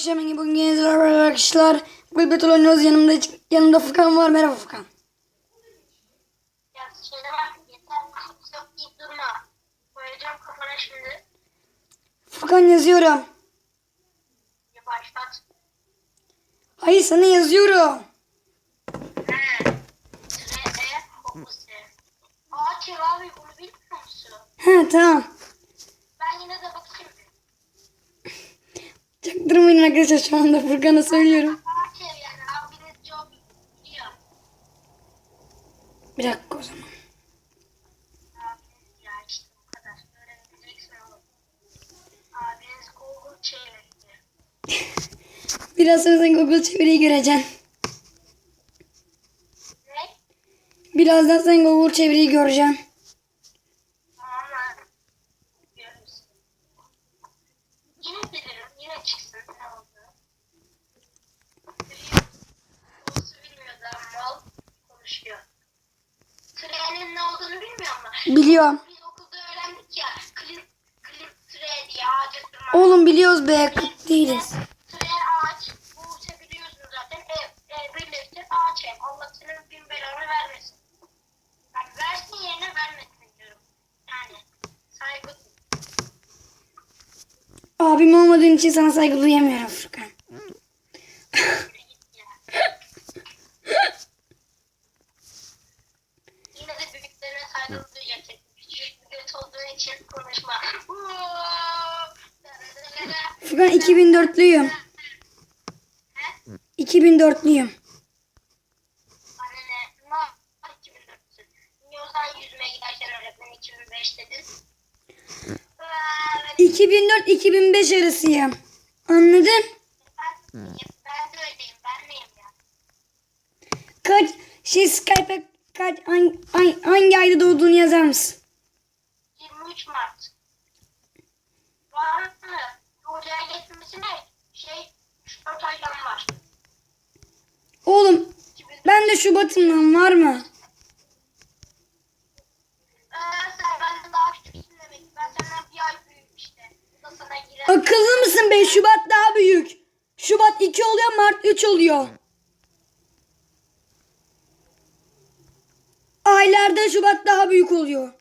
akşam yeni bugün var arkadaşlar. Bugün Battle oynuyoruz. Yanımda, yanımda Furkan var. Merhaba Furkan. Ya söylemem yeter kimse yok deyip durma. Koyacağım kafana şimdi. Furkan yazıyorum. Ya başlat. Hayır sana yazıyorum. He. E bilmiyor musun? He tamam. Ben yine de bakayım. Çaktırmayın arkadaşlar şu anda Furkan'a söylüyorum. Bir dakika o zaman. Biraz sonra sen Google çeviriyi göreceksin. Birazdan sen Google çeviriyi göreceksin. Tamam lan. Görürüz. Yine bilirim. Yine çıksın. Ne oldu? Nasıl bilmiyor da mal konuşuyor. Trenin ne olduğunu bilmiyor mu? Biliyorum. Biz okulda öğrendik ya. Klip, klip tre diye ağaca tırmanmak. Oğlum biliyoruz be. Kıt değiliz. Tre ağaç. Bu işe biliyorsun zaten. E, e, birleştir ağaç ev. Allah senin bin belanı vermesin. Yani versin yerine vermesin diyorum. Yani saygı duy. Abim olmadığın için sana saygı duyamıyorum 2004'lüyüm. Ee, 2004-2005 arasıyım. Anladın? Kaç şey Skype'e kaç hangi, hangi ayda doğduğunu yazar mısın? 23 Mart. Var mı? Oraya geçmesi ne? Da sana girer. Akıllı mısın be? Şubat daha büyük. Şubat 2 oluyor, Mart 3 oluyor. Aylarda Şubat daha büyük oluyor.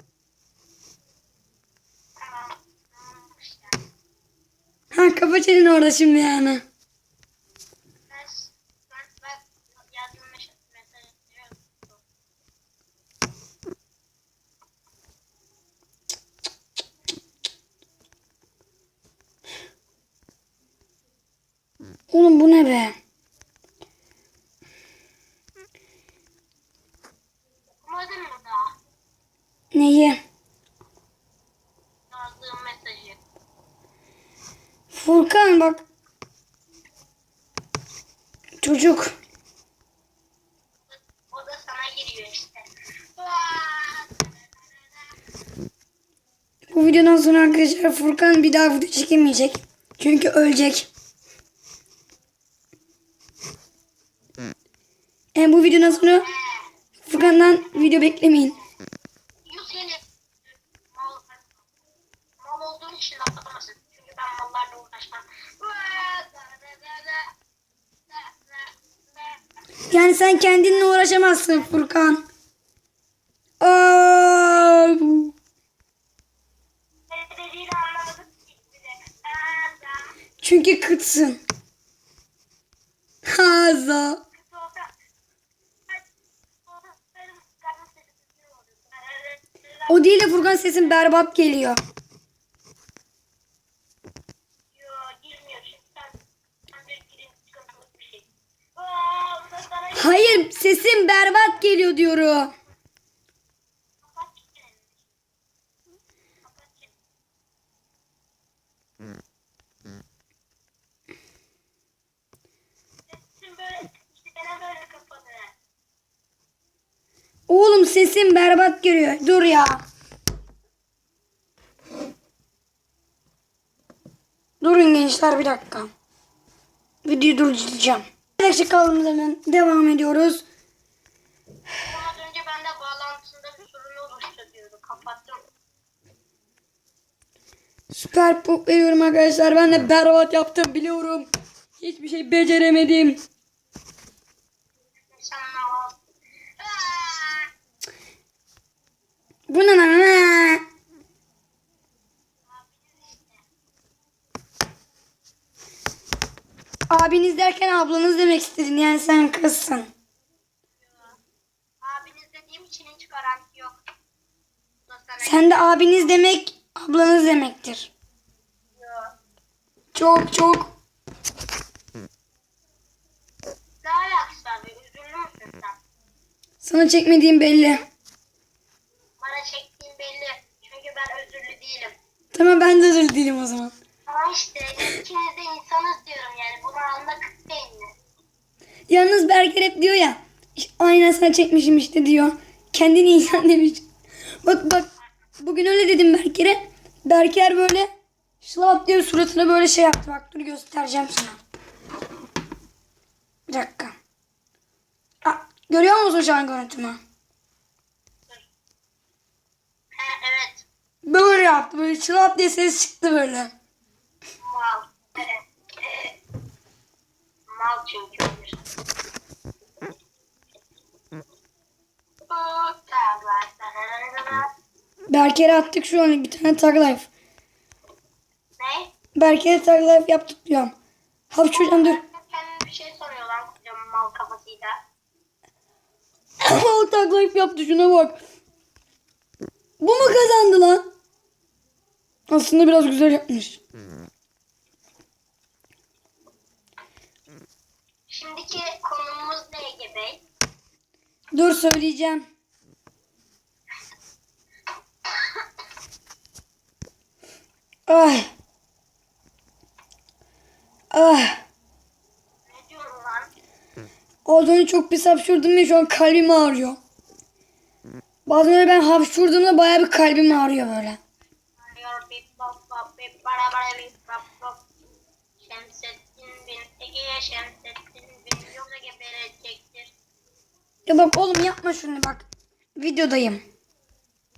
Ha kafa çenin orada şimdi yani. Ben, ben, ben yardım mesaj mesaj ediyorum. Oğlum bu ne be? Neyi? Furkan bak. Çocuk. O da sana giriyor işte. Bu videodan sonra arkadaşlar Furkan bir daha video çekemeyecek. Çünkü ölecek. Yani bu videodan sonra Furkan'dan video beklemeyin. Yüz yeni mal, mal olduğun için atlamasın. Çünkü ben mallarla uğraşmam. Yani sen kendinle uğraşamazsın Furkan. Aa, çünkü kıtsın. Haza. Kız olsa... Benim karnım sesi düzgün oluyor. O değil de Furkan sesin berbat geliyor. Yo, girmiyor çünkü sen... Sen bir girin sıkıntılık bir şey. Aa, bu da sana... Hayır sesin berbat geliyor diyorum. Sesin. Oğlum sesin berbat geliyor. Dur ya. Durun gençler bir dakika. Videoyu durduracağım. Arkadaşlar kaldığımız hemen devam ediyoruz. Az önce bende bağlantısında bir sorun oluştu diyordu. Kapattım. Süper pop veriyorum arkadaşlar. Ben de berbat yaptım biliyorum. Hiçbir şey beceremedim. Sen ne! Bu ne lan? Abiniz derken ablanız demek istedin yani sen kızsın. Abiniz dediğim için hiç garanti yok. Sen de abiniz demek ablanız demektir. geliyor. Çok çok. Ne alakası var be? Üzüldü müsün sen? Sana çekmediğim belli. Bana çektiğin belli. Çünkü ben özürlü değilim. Tamam ben de özür dilerim o zaman. Ama işte ikiniz de insanız diyorum yani. Bunu anla kırk beyinli. Yalnız Berker hep diyor ya. "İşte Aynen sana çekmişim işte diyor. Kendini insan demiş. Bak bak. Bugün öyle dedim Berker'e. Berker böyle şlap diye suratına böyle şey yaptı. Bak dur göstereceğim sana. Bir dakika. Aa, görüyor musun şu an görüntümü? He evet. Böyle yaptı. Böyle şlap diye ses çıktı böyle. Mal. Mal çünkü olur. Berker'e attık şu an bir tane tag life. Ne? Berker'e tag life yaptık diyorum. Hapşuracağım dur. Kendine bir şey soruyor lan kocaman mal kafasıyla. o tag life yaptı şuna bak. Bu mu kazandı lan? Aslında biraz güzel yapmış. Şimdiki konumuz ne Ege Bey? Dur söyleyeceğim. Ay. Ah. Ne diyorum lan? Az önce çok pis hapşurdum ve şu an kalbim ağrıyor. Bazen öyle ben hapşurduğumda bayağı bir kalbim ağrıyor böyle. Şemsettin bin Ege'ye Şemsettin bin yoksa geberecektir. Ya bak oğlum yapma şunu bak. Videodayım.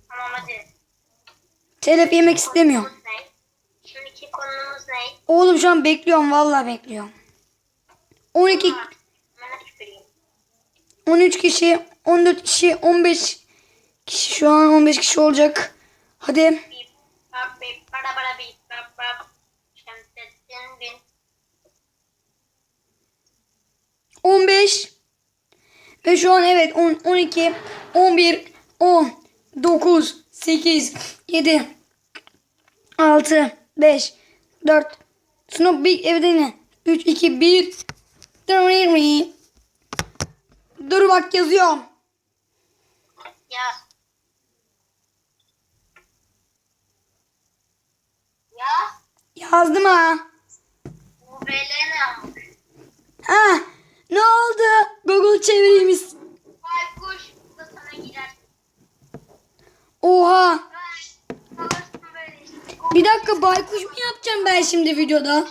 Tamam hadi. Telef yemek istemiyorum. Şimdiki konumuz ne? Oğlum şu an bekliyorum vallahi bekliyorum. 12 Bana tüküreyim. 13 kişi, 14 kişi, 15 kişi şu an 15 kişi olacak. Hadi. Bip bop bip bara bara bip bop bop. Şemsettin bin 15 ve şu an evet 10, 12, 11, 10, 9, 8, 7, 6, 5, 4, Snoop Big evde ne? 3, 2, 1. Dur bak yazıyorum. yaz. Yaz. Yazdım ha. Bu olmuş? Ha, ne oldu? Google çevireyim. Baykuş da sana girer. Oha. Bir dakika baykuş mu yapacağım ben şimdi videoda?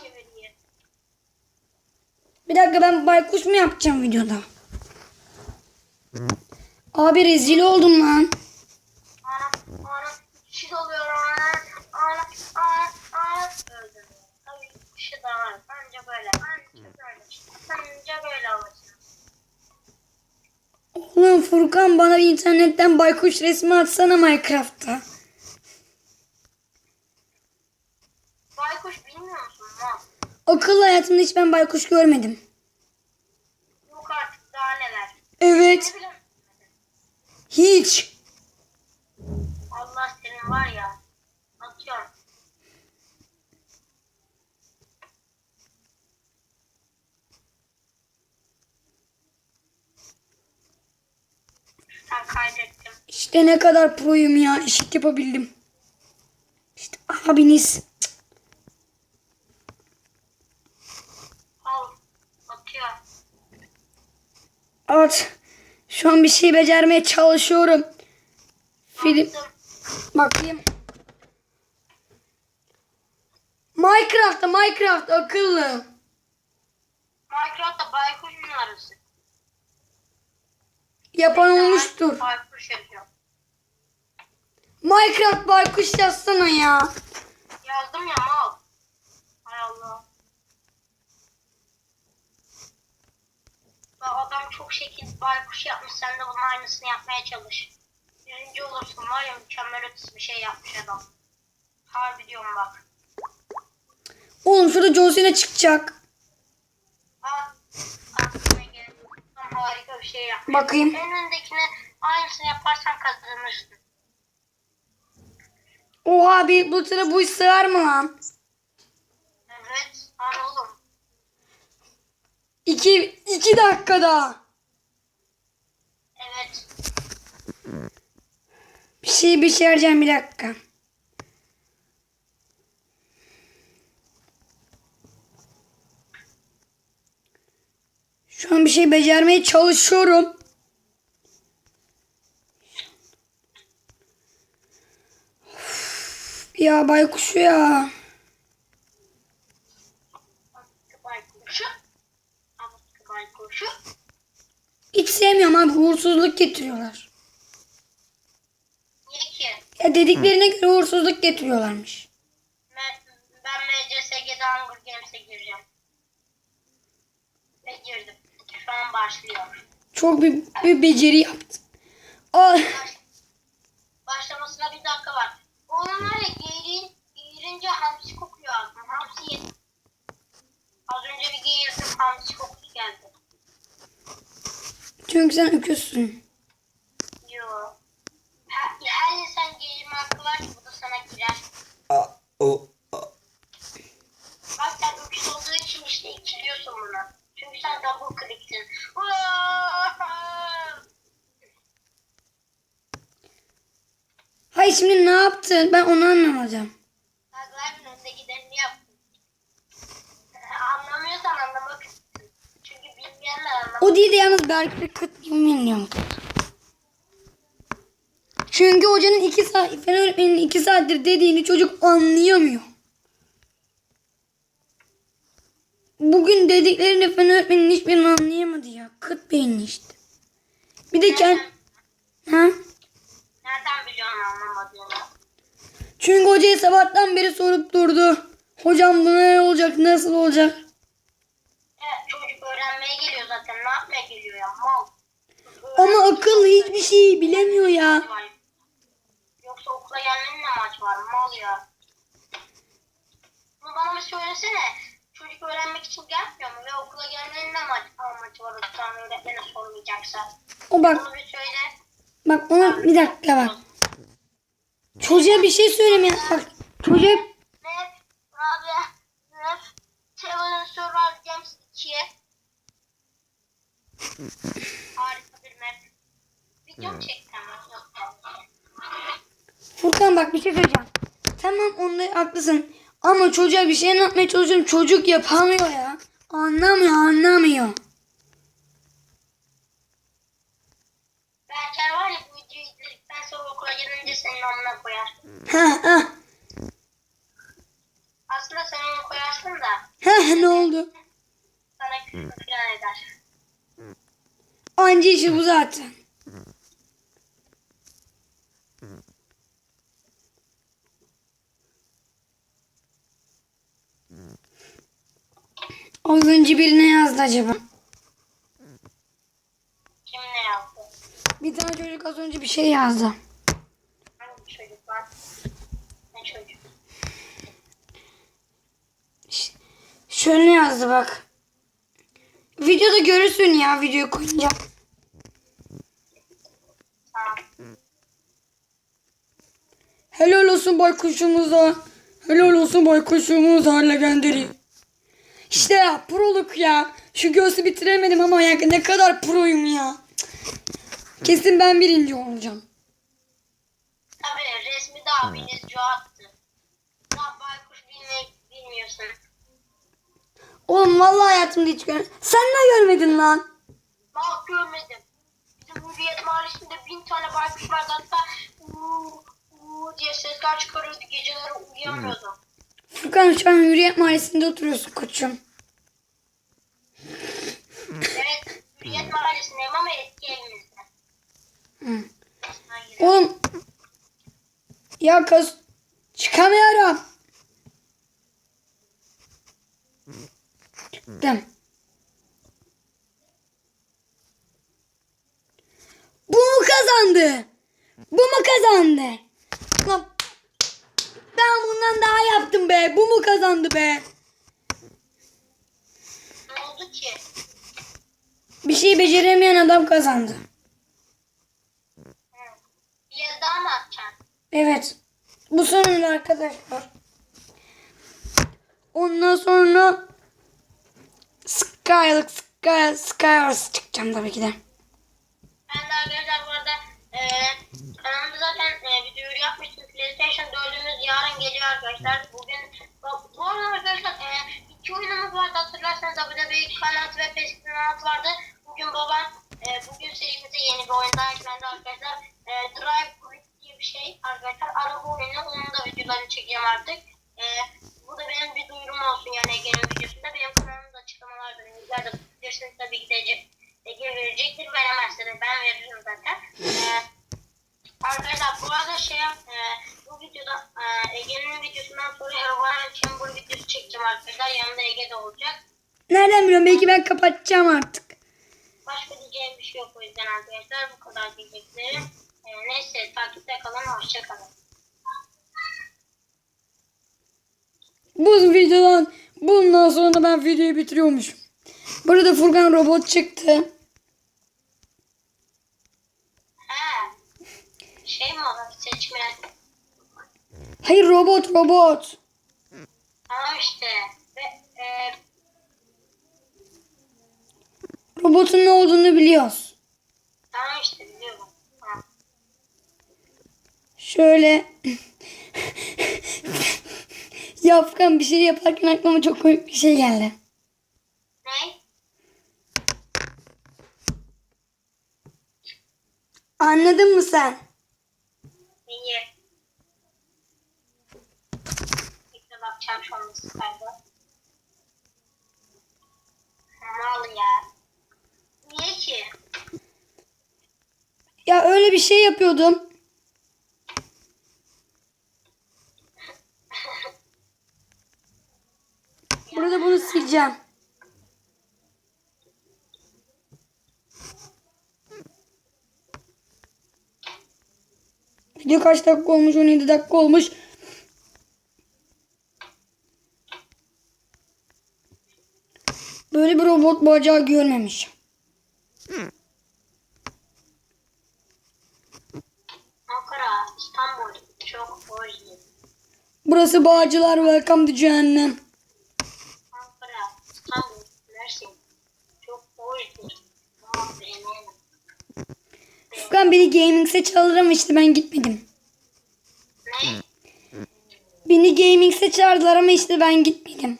Bir dakika ben baykuş mu yapacağım videoda? Abi rezil oldum lan. Ana, ana, kişi doluyor ana, ana, ana, ana. Öldüm. Tabii kişi de var. Anca böyle, anca böyle. Anca böyle alırsın. Oğlum Furkan bana bir internetten baykuş resmi atsana Minecraft'ta. Baykuş bilmiyor musun lan? Akıllı hayatımda hiç ben baykuş görmedim. Yok artık daha neler. Evet. Ne bileyim. Hiç. Allah senin var ya. Atıyorum. Ben kaydettim. İşte ne kadar proyum ya. Eşit yapabildim. İşte abiniz. At. Şu an bir şey becermeye çalışıyorum. Film. Bakayım. Minecraft'ta Minecraft akıllı. Minecraft'ta baykuş numarası. Yapan olmuştur. Baykuş yazıyor. Minecraft baykuş yazsana ya. Yazdım ya mal. Hay Allah. Bak adam çok şekil baykuş yapmış. Sen de bunun aynısını yapmaya çalış. Birinci olursun var ya mükemmel ötesi bir şey yapmış adam. Harbi diyorum bak. Oğlum şurada John Cena çıkacak. Aa, aklıma geldi. Tam harika bir şey yapmış. Bakayım. En öndekine aynısını yaparsan kazanırsın. Oha bir bu sıra bu sığar mı lan? Evet. Lan oğlum. İki, iki dakikada. Evet. Bir şey bir şey arayacağım bir dakika. Şu an bir şey becermeye çalışıyorum. Ya baykuşu ya. Baykuşu. Baykuşu. Hiç sevmiyorum abi uğursuzluk getiriyorlar. Niye ki? Ya dediklerine göre uğursuzluk getiriyorlarmış. Ben, ben MCSG'de Hunger Games'e gireceğim. Ve girdim. Şu an başlıyor. Çok bir, bir beceri yaptım. Aa, Baş, başlamasına bir dakika var. Oğlum var ya geğirin, geğirince hamsi kokuyor ağzım. Hamsi yedim. Az önce bir geğirdim hamsi kokusu geldi. çünkü sen öküzsün. Yo. Her, her insan geğirme hakkı var ki bu da sana girer. Bak sen öküz olduğu için işte ikiliyorsun bunu. Çünkü sen double click'sin. Hayır şimdi ne yaptın? Ben onu anlamadım. O değil de yalnız Berk'e kıt bilmiyorum. Çünkü hocanın iki saat, fen öğretmenin iki saattir dediğini çocuk anlayamıyor. Bugün dediklerini fen öğretmenin hiçbirini anlayamadı ya. Kıt beyinli işte. Bir de kend... Ha? Nereden biliyorsun anlamadığını? Çünkü hocaya sabahtan beri sorup durdu. Hocam bu ne olacak, nasıl olacak? Evet çocuk öğrenmeye geliyor zaten. Ne yapmaya geliyor ya? Mal. Ama akıl hiçbir şey bilemiyor ya. Yoksa okula gelmenin ne amaç var? Mal ya. Bunu bana bir söylesene. Çocuk öğrenmek için gelmiyor mu? Ve okula gelmenin ne amaç, amacı var? Tane öğretmene sormayacaksa. O bak, Bunu bir söyle. bak ona bir dakika bak. Çocuğa bir şey söylemiyor. Bak çocuğa Ne? Abi. Ne? Seven Survival Games 2'ye. Harika bir map. Video mu çektim? Yok. Furkan bak bir şey söyleyeceğim. Tamam onda haklısın. Ama çocuğa bir şey anlatmaya çalışıyorum. Çocuk yapamıyor ya. Anlamıyor anlamıyor. Berker var ya bu videoyu izledikten sonra okula gelince senin amına koyar. Ha ha. Aslında sen onu koyarsın da Ha ne oldu? sana küfür falan eder. Anca işi bu zaten. Az önce birine yazdı acaba. Kim ne yaptı? Bir tane çocuk az önce bir şey yazdı. Hangi çocuk lan? Ne çocuk? Ş- Şöyle yazdı bak. Videoda görürsün ya videoyu koyunca. Tamam. Helal olsun baykuşumuza. Helal olsun baykuşumuza legendary. İşte ya proluk ya. Şu göğsü bitiremedim ama ya ne kadar proyum ya. Kesin ben birinci olacağım. Tabii resmi de abiniz Joe attı. Lan baykuş bilmek bilmiyorsun. Oğlum vallahi hayatımda hiç görmedim. Sen ne görmedin lan? Bak görmedim. Bizim Hürriyet Mahallesi'nde bin tane baykuş vardı hatta uuu diye sesler çıkarıyordu. Geceleri uyuyamıyordum. Furkan şu an Hürriyet Mahallesi'nde oturuyorsun koçum. Evet Hürriyet Mahallesi'ndeyim ama eski evimizde. Hı. Oğlum. Ya kız. Çıkamıyorum. Çıktım. kazandı? Bu mu kazandı? Lan ben bundan daha yaptım be. Bu mu kazandı be? Ne oldu ki? Bir şey beceremeyen adam kazandı. Bir yer daha mı atacaksın? Evet. Bu sonunda arkadaşlar. Ondan sonra Skylık Sky Skywars çıkacağım tabii ki de. Ben de arkadaşlar bu arada e, kanalımda zaten e, videoyu yapmıştım. PlayStation 4'ümüz yarın geliyor arkadaşlar. Bugün bak, bu arada arkadaşlar e, iki oyunumuz vardı hatırlarsanız WWE kanat ve PES kanat vardı. Bugün babam e, bugün serimize yeni bir oyun daha eklendi arkadaşlar. E, Drive Quick diye bir şey arkadaşlar. Araba oyunu onun da videolarını çekeceğim artık. E, bu da benim bir duyurum olsun yani Ege'nin videosunda. Benim kanalımda açıklamalarda linkler de bilirsiniz tabii ki de Ege verecektir. Veremezse ben veririm zaten. Ee, arkadaşlar bu arada şey e, bu videoda e, Ege'nin videosundan sonra Herobrine Chamber videosu çekeceğim arkadaşlar. Yanında Ege de olacak. Nereden biliyorum? Belki ben kapatacağım artık. Başka diyeceğim bir şey yok o yüzden arkadaşlar. Bu kadar diyeceklerim. E, neyse takipte kalın. Hoşça kalın. Bu videodan bundan sonra ben videoyu bitiriyormuşum. Burada Furkan robot çıktı. He. Şey mi olur? Seçme. Hayır robot robot. Tamam işte. Ve, e, Robotun ne olduğunu biliyoruz. tamam işte biliyorum. Tamam. Şöyle. ya Furkan bir şey yaparken aklıma çok komik bir şey geldi. Ne? Anladın mı sen? İyi. Bekle bakacağım şu anda Skype'a. Mal ya. Niye ki? Ya öyle bir şey yapıyordum. Burada bunu sileceğim. Video kaç dakika olmuş? 17 dakika olmuş. Böyle bir robot bacağı görmemiş. Ankara, İstanbul. Çok hoş. Burası Bağcılar Welcome to Cehennem. Ankara, İstanbul, Mersin. Çok hoşdur. Tamam benim. Furkan beni gaming'se çağırır ama işte ben gitmedim. Ne? Beni gaming'se çağırdılar ama işte ben gitmedim.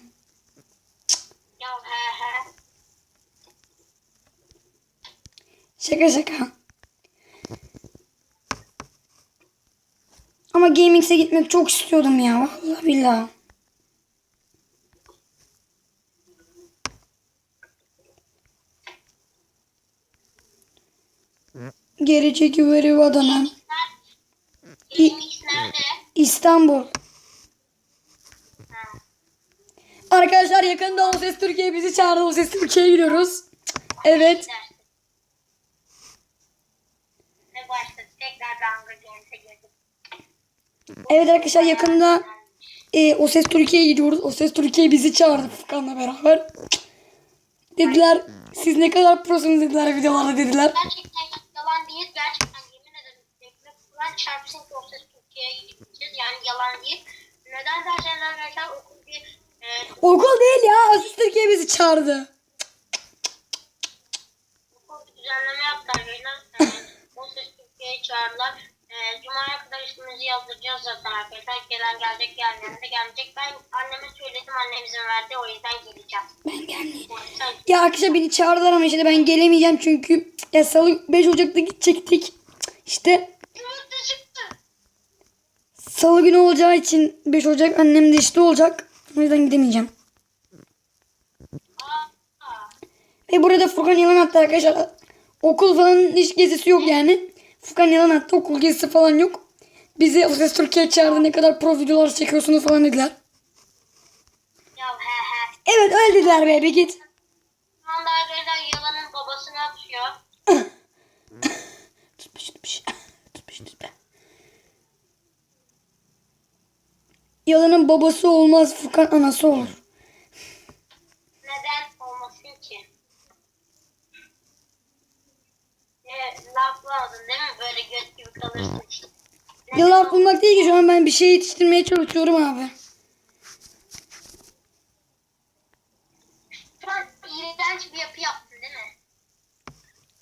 Şaka şaka. Ama gaming'se gitmek çok istiyordum ya. Vallahi billahi. Geri çekiveri Adana. İstanbul. Arkadaşlar yakında O Ses Türkiye bizi çağırdı. O Ses Türkiye'ye gidiyoruz. Evet. Evet arkadaşlar yakında e, O Ses Türkiye'ye gidiyoruz. O Ses Türkiye bizi çağırdı Furkan'la beraber. Dediler siz ne kadar prosunuz dediler videolarda dediler. Gerçekten. Gerçekten yemin ederim. Ekmek falan çarpsın ki o ses Türkiye'ye gideceğiz. Yani yalan değil. Neden derseniz arkadaşlar okul bir e, Okul değil ya. O Ses Türkiye bizi çağırdı. okul düzenleme yaptı arkadaşlar. E, o ses Türkiye'ye çağırdılar. E, Cuma'ya kadar ismimizi yazdıracağız zaten arkadaşlar. Gelen gelecek gelmeyen de gelmeyecek. Ben anneme söyledim. Annem izin verdi. O yüzden geleceğim. Ben yüzden Ya arkadaşlar beni çağırdılar ama işte ben gelemeyeceğim çünkü ya salı 5 Ocak'ta gidecektik. İşte salı günü olacağı için 5 Ocak annem de işte olacak. O yüzden gidemeyeceğim. Ve burada Furkan yalan attı arkadaşlar. Okul falan hiç gezisi yok yani. Furkan yalan attı. Okul gezisi falan yok. Bizi Ses Türkiye çağırdı. Ne kadar pro videolar çekiyorsunuz falan dediler. Ya he he. Evet öyle dediler be bir git. Şu anda arkadaşlar yalanın babasını atıyor. Tutmuş tutmuş. görüşürüz be. Yalanın babası olmaz Furkan anası olur. Neden olmasın ki? Evet, lafladın değil mi? Kalırsın bulmak değil ki şu an ben bir şey yetiştirmeye çalışıyorum abi. İğrenç değil?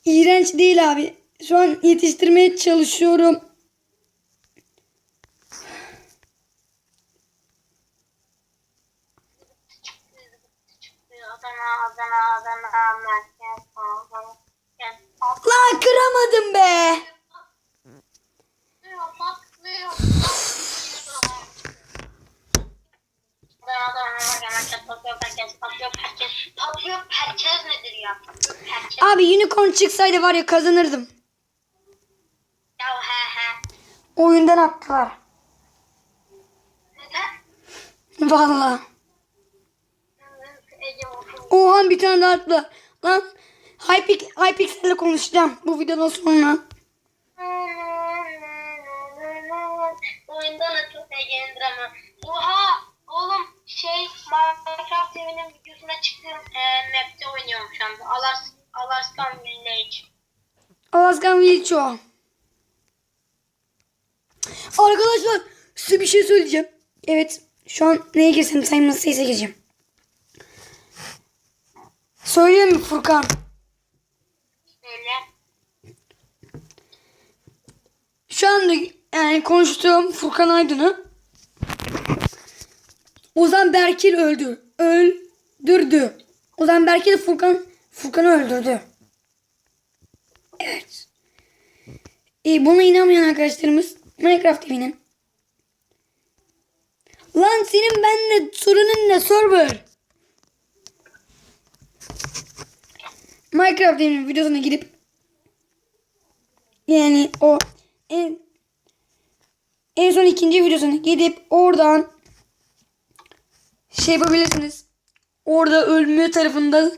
İğrenç değil abi. Şu an yetiştirmeye çalışıyorum. Lan kıramadım be. Abi unicorn çıksaydı var ya kazanırdım. Ya he he. Oyundan attılar. Neden? Olsun. Oha bir tane daha attılar. Lan Hypix, Hypixel'le konuşacağım bu videodan sonra. Oyundan atıl Ege'nin dramı. Oha! Şey Minecraft TV'nin videosuna çıktığım e, map'te oynuyorum şu anda. Alas, Alaskan Village. Alaskan Wilcho. Arkadaşlar size bir şey söyleyeceğim. Evet şu an neye girsem Simon Says'e gireceğim. Söyleyeyim mi Furkan? Öyle. Şu anda yani konuştuğum Furkan Aydın'ı Ozan Berkil öldü. Öldürdü. Ozan Berkil Furkan Furkan'ı öldürdü. Evet. E, buna inanmayan arkadaşlarımız Minecraft TV'nin. Lan senin benimle sorunun ne server? Minecraft TV'nin videosuna girip yani o en en son ikinci videosuna gidip oradan şey yapabilirsiniz. Orada ölmüyor tarafında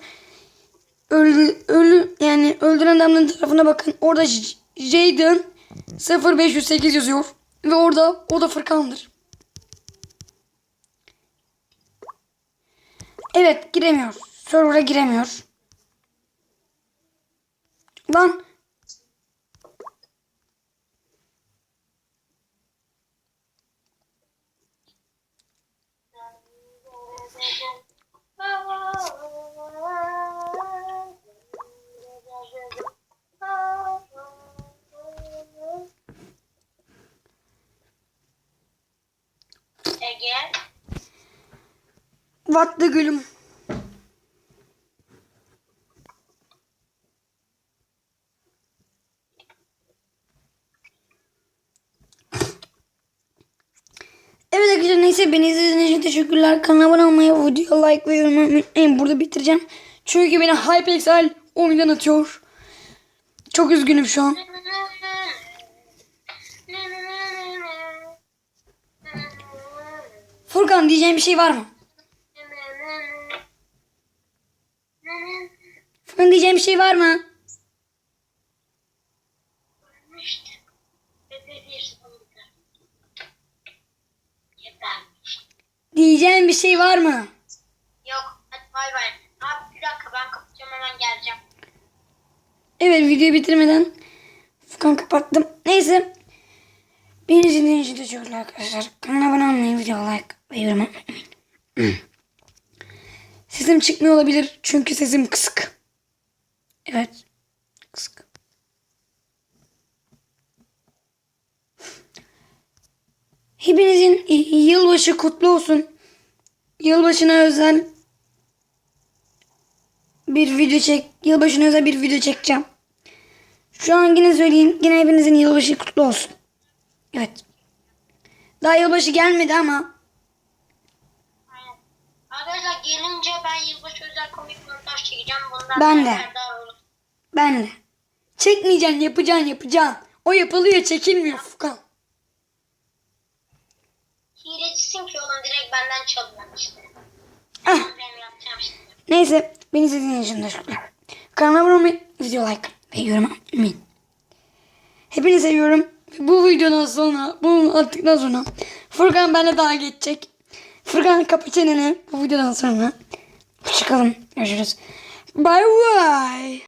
ölü, ölü yani öldüren adamın tarafına bakın. Orada Jaden 0508 yazıyor ve orada o da Fırkan'dır. Evet giremiyor. Server'a giremiyor. Lan Vatlı gülüm. Evet arkadaşlar neyse beni izlediğiniz için teşekkürler. Kanala abone olmayı, video like ve yorum unutmayın. Burada bitireceğim. Çünkü beni Hypixel oyundan atıyor. Çok üzgünüm şu an. Furkan diyeceğim bir şey var mı? Furkan diyeceğim bir şey var mı? Diyeceğim bir şey var mı? Yok. Hadi bay bay. Abi bir dakika ben kapatacağım hemen geleceğim. Evet videoyu bitirmeden Furkan kapattım. Neyse. Beni izlediğiniz için teşekkürler arkadaşlar. Kanala abone olmayı, video like ve yorum atmayı. Sesim çıkmıyor olabilir çünkü sesim kısık. Evet. Kısık. Hepinizin yılbaşı kutlu olsun. Yılbaşına özel bir video çek. Yılbaşına özel bir video çekeceğim. Şu an yine söyleyeyim. Yine hepinizin yılbaşı kutlu olsun. Evet. Daha yılbaşı gelmedi ama Aynen. Arkadaşlar gelince ben yılbaşı özel komik montaj çekeceğim. Bundan Ben de. Ben de. Çekmeyeceksin yapacaksın yapacaksın. O yapılıyor çekilmiyor Furkan. Hilecisin ki oğlum direkt benden çalıyorsun işte. Ah. Neyse beni izlediğiniz için teşekkürler. Kanalıma abone olmayı, video like ve yorum atmayın. Hepinizi seviyorum. Bu videodan sonra, bunu attıktan sonra Furkan benimle daha geçecek. Furkan kapı çeneni bu videodan sonra. Hoşçakalın. Görüşürüz. Bye bye.